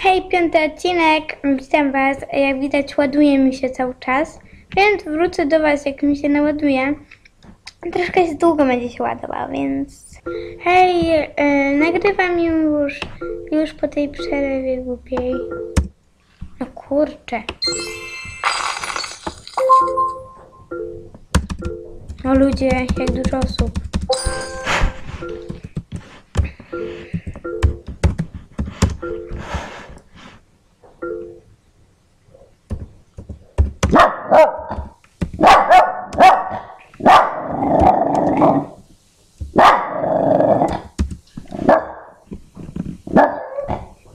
Hej, piąty odcinek. Witam Was. Jak widać, ładuje mi się cały czas, więc wrócę do Was, jak mi się naładuje. Troszkę się długo będzie się ładował, więc. Hej, e, nagrywam już, już po tej przerwie głupiej. No kurczę. No ludzie, jak dużo osób.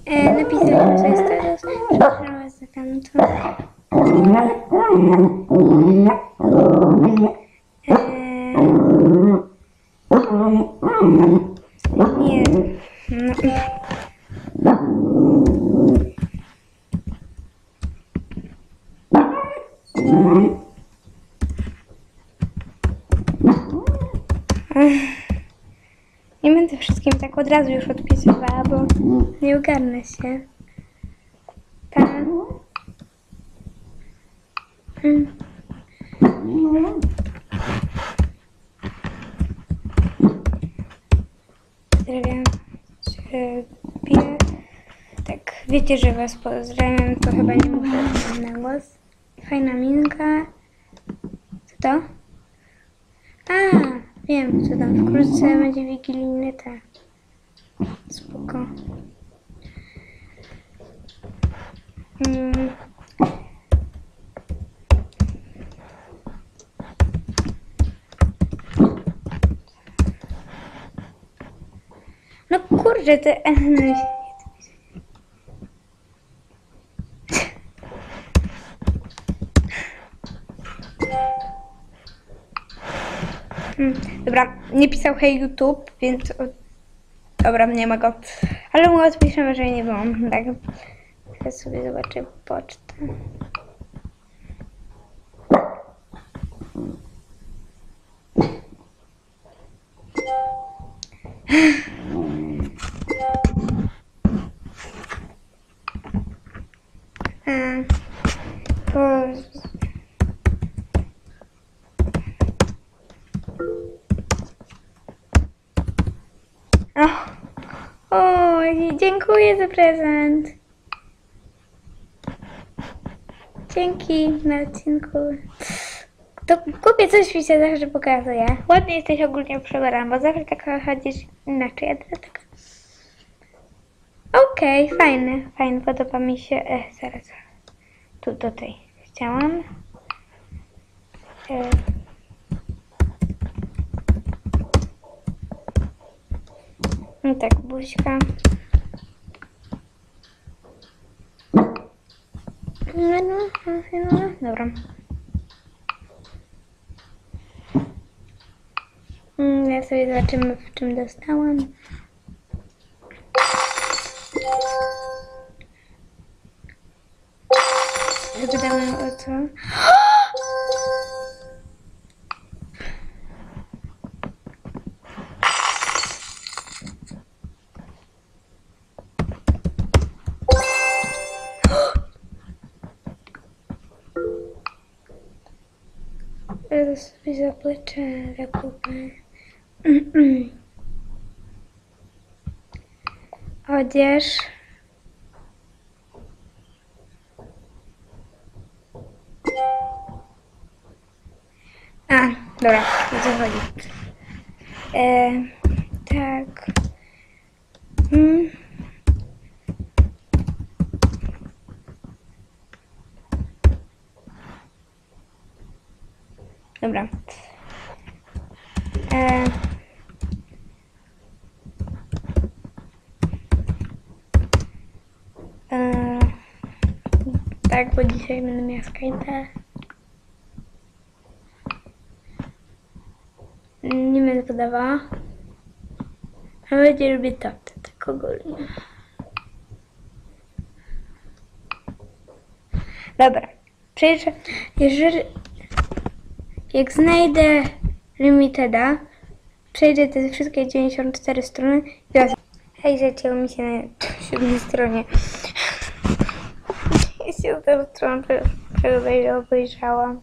E, teraz. E, nie. No. Nie będę wszystkim tak od razu już odpisywała, bo nie ogarnę się. Tak. Mm. Pozdrawiam ciebie. Tak, wiecie, że was pozdrawiam, to chyba nie muszę na głos. Fajna minka. Co to? A, wiem, co tam. Wkrótce będzie wigilijny te. Spoko. Mm. No kurczę, te... Mm, Dobra, nie pisał hej YouTube, więc... Dobra, nie ma go. Ale mu odpiszemy, że nie byłam. Tak. Ja sobie zobaczę pocztę. A, bo... O, dziękuję za prezent. Dzięki na odcinku. To kupię coś mi się zawsze pokazuje. Ładnie jesteś ogólnie przebrana, bo zawsze tak chodzisz inaczej. A teraz tak. Okej, fajny, fajny, podoba mi się. E, zaraz. Tu do tej chciałam. E, no tak, buźka. Dobra. Mm, Ja sobie zobaczymy, w czym dostałam. Zapytamy o co. Teraz sobie zakupy. Odzież. A, dobra, o co? E, tak. Mm. Dobra. E, e, tak, bo dzisiaj będę miała Skype'a. Nie będę podawała. A będzie lubię torty, tak ogólnie. Dobra. Przejrzę. Jeżeli... Jak znajdę Limiteda, przejdę te wszystkie 94 strony i raz. Hej, zacięło mi się na siódmej stronie. Jeśli ja tą stronę obejrzałam.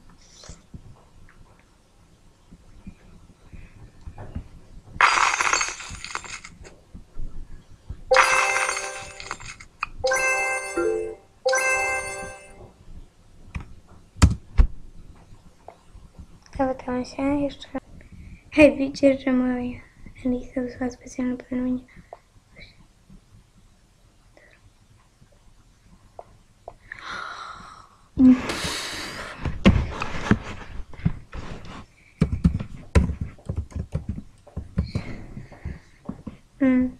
Zapytałam się jeszcze. Hej, widzisz, że moja Elisa wysłała specjalne powiadomienie. Mm.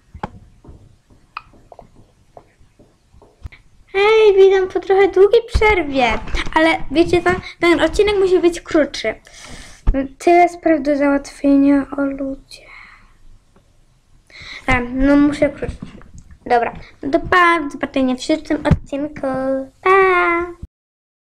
Hej, witam po trochę długiej przerwie, ale wiecie co, ten odcinek musi być krótszy. Tyle spraw do załatwienia o ludzie. A, no muszę krótszy. Dobra, to pa, do zobaczenia w przyszłym odcinku. Pa!